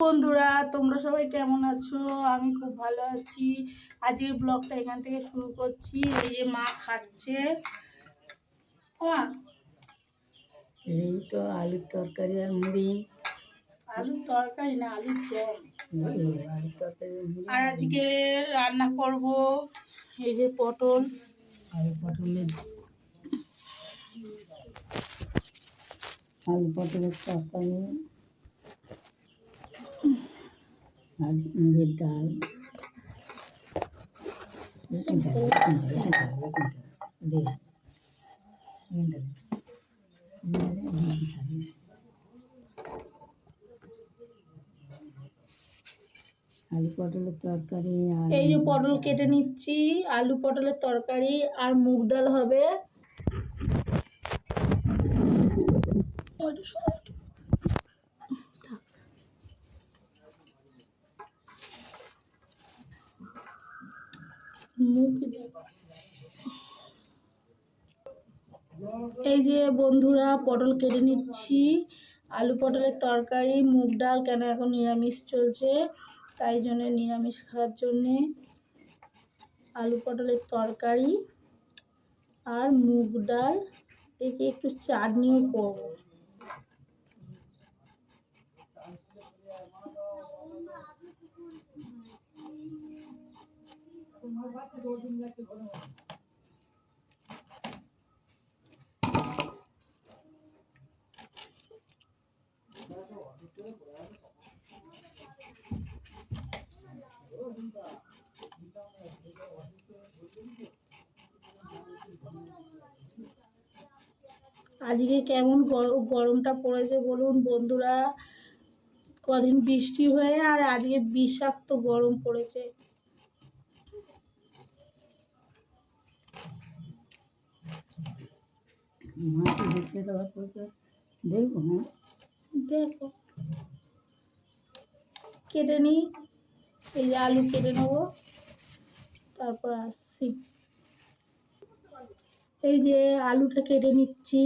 বন্ধুরা তোমরা সবাই কেমন আছো? আমি খুব ভালো আছি। আজকে ব্লগটা এখান থেকে শুরু করছি। এই যে মা খাচ্ছে। মা, এই তো আলুর তরকারি আর মুড়ি। আলুর তরকারি না আলুর দম। আলুর তরকারি আর আর আজকে রান্না করব এই যে পটল। আলু পটলের আলু পটলের তরকারি আর মুগের ডাল এখানটা দে, এখানটা দে, এখানটা দে। এখানটা দে। এখানটা এখানটা দে। আলু পটলের তরকারি এই যে পটল কেটে নিচ্ছি, আলু পটলের তরকারি আর মুগ ডাল হবে এই যে বন্ধুরা, পটল কেটে নিচ্ছি। আলু পটলের তরকারি, মুগ ডাল কেন এখন নিরামিষ চলছে? তাই জন্য নিরামিষ খাওয়ার জন্যে আলু পটলের তরকারি আর মুগ ডাল। দেখে একটু চাটনিও করব। আজকে কেমন গর- গরমটা পড়েছে বলুন বন্ধুরা? কদিন বৃষ্টি হয়ে আর আজকে বিষাক্ত গরম পড়েছে। মাছ হচ্ছে দেওয়ার পরে দেখব হ্যাঁ দেখো। কেটে নিই, এই যে আলু কেটে নেব, তারপর আসছি। এই যে আলুটা কেটে নিচ্ছি।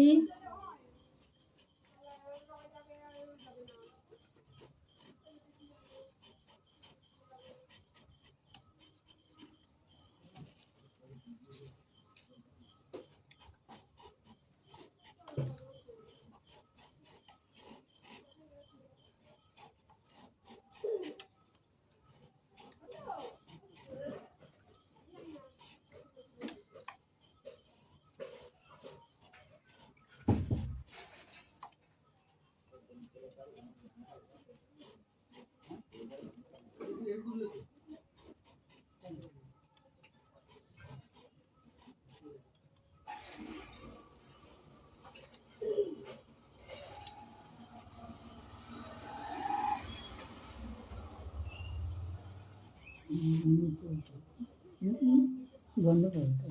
বন্ধ করতে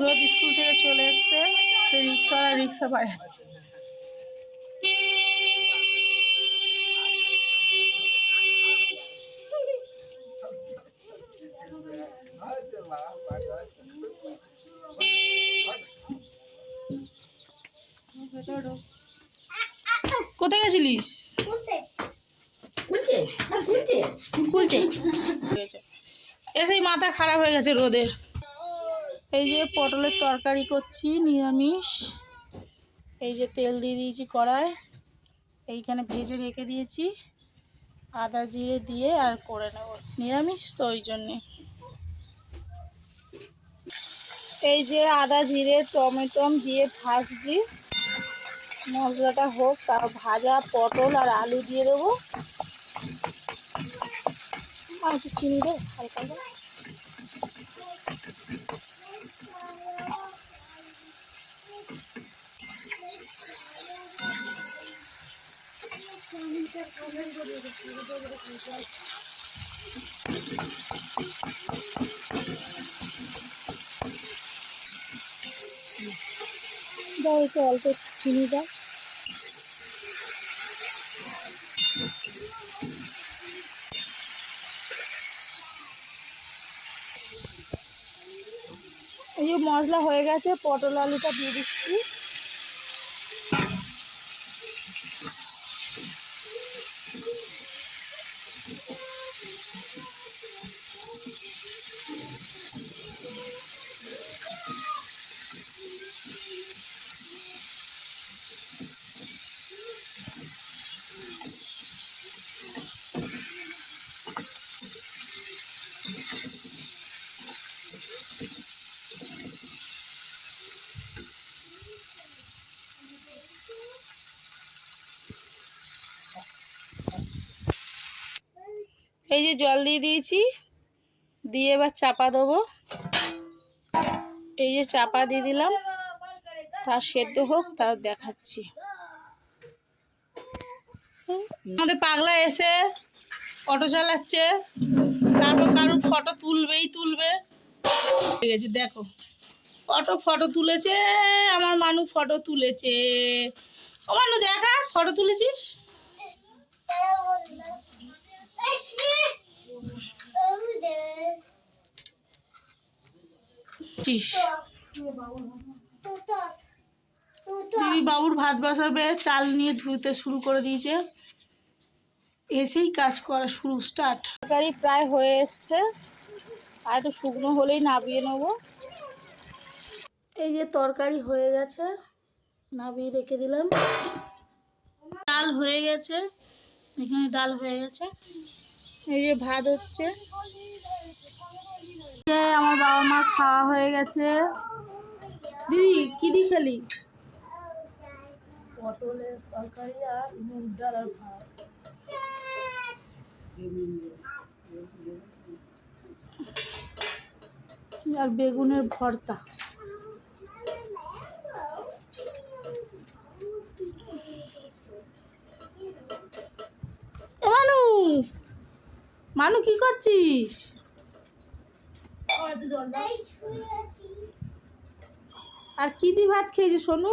রোজ স্কুল থেকে চলে এসছে সেই রিক্সা রিক্সা পাঠাচ্ছে। কোথায় খুলছে খুলছে এসেই মাথা খারাপ হয়ে গেছে রোদের। এই যে পটলের তরকারি করছি নিরামিষ। এই যে তেল দিয়ে দিয়েছি কড়ায়। এইখানে ভেজে রেখে দিয়েছি। আদা জিরে দিয়ে আর করে নেব। নিরামিষ তো ওই জন্যে। এই যে আদা জিরে টমেটম দিয়ে ভাজছি। মশলাটা হোক তার ভাজা, পটল আর আলু দিয়ে দেবো। আর একটু চিনি দে, হালকা অল্প চিনি দাও এই মশলা হয়ে গেছে পটল আলুটা দিয়ে দিচ্ছি Thank you. এই যে জল দিয়ে দিয়েছি, দিয়ে এবার চাপা দেবো। এই যে চাপা দিয়ে দিলাম, তার সেদ্ধ হোক, তার দেখাচ্ছি। আমাদের পাগলা এসে অটো চালাচ্ছে, তারপর কারোর ফটো তুলবেই তুলবে। ঠিক আছে দেখো ফটো ফটো তুলেছে, আমার মানু ফটো তুলেছে। ও মানু, দেখা, ফটো তুলেছিস? দিদি বাবুর ভাত বসাবে চাল নিয়ে ধুতে শুরু করে দিয়েছে। এসেই কাজ করা শুরু স্টার্ট তরকারি প্রায় হয়ে এসছে। আর একটু শুকনো হলেই নাবিয়ে নেব। এই যে তরকারি হয়ে গেছে নাবিয়ে রেখে দিলাম। চাল হয়ে গেছে। এখানে ডাল হয়ে গেছে। এই যে ভাত হচ্ছে। যে আমার বাবা মা খাওয়া হয়ে গেছে। দিদি কি দি খেলি? পটলের তরকারি আর মুগ ডাল আর ভাত। আর বেগুনের ভর্তা। মানু কি করছিস? আর কি দি ভাত খেয়েছো সোনু?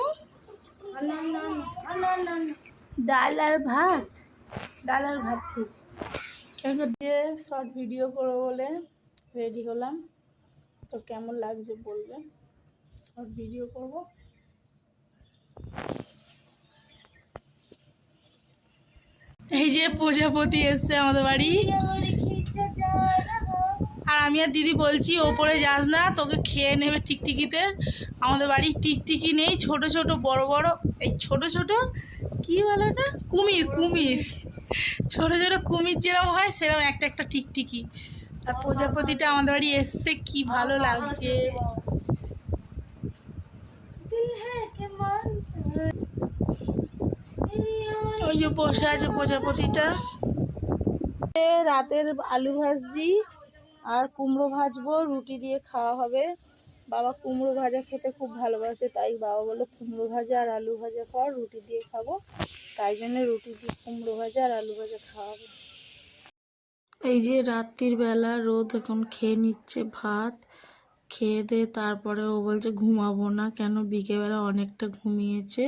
ডাল আর ভাত। ডাল আর ভাত খেয়েছি। দিয়ে শর্ট ভিডিও করব বলে রেডি হলাম। তো কেমন লাগছে বলবে? শর্ট ভিডিও করব। এই যে প্রজাপতি এসছে আমাদের বাড়ি। আর আমি আর দিদি বলছি, ওপরে যাস না, তোকে খেয়ে নেবে টিকটিকিতে। আমাদের বাড়ি টিকটিকি নেই, ছোট ছোট, বড় বড়। এই ছোট ছোট, কি বলে ওটা? কুমির কুমির। ছোট ছোট কুমির যেরকম হয়, সেরকম একটা একটা টিকটিকি। আর প্রজাপতিটা আমাদের বাড়ি এসছে, কি ভালো লাগছে। ওই যে বসে আছে প্রজাপতিটা। রাতের আলু ভাজি আর কুমড়ো ভাজবো, রুটি দিয়ে খাওয়া হবে। বাবা কুমড়ো ভাজা খেতে খুব ভালোবাসে, তাই বাবা বলল কুমড়ো ভাজা আর আলু ভাজা কর, রুটি দিয়ে খাব। তাই জন্য রুটি দিয়ে কুমড়ো ভাজা আর আলু ভাজা খাওয়াবো এই যে রাত্রির বেলা রোদ এখন খেয়ে নিচ্ছে ভাত, খেয়ে দিয়ে তারপরে ও বলছে ঘুমাবো না, কেন বিকেলবেলা অনেকটা ঘুমিয়েছে।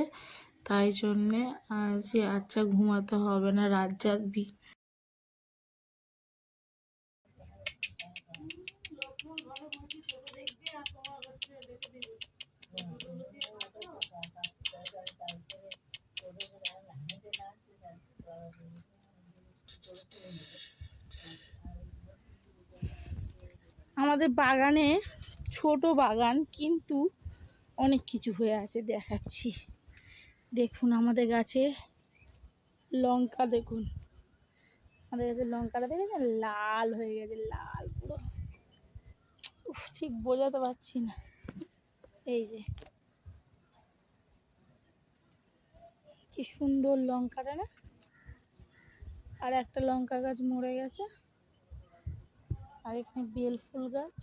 তাই জন্যে আজ আচ্ছা ঘুমাতে হবে না, রাত জাগবি। আমাদের বাগানে ছোট বাগান কিন্তু অনেক কিছু হয়ে আছে দেখাচ্ছি। দেখুন আমাদের গাছে লঙ্কা দেখুন। আমাদের গাছে লঙ্কাটা দেখেছেন? লাল হয়ে গেছে লাল পুরো। উফ, ঠিক বোঝাতে পারছি না। এই যে। কি সুন্দর লঙ্কাটা না? আর একটা লঙ্কা গাছ মরে গেছে। আর এখানে বেল ফুল গাছ।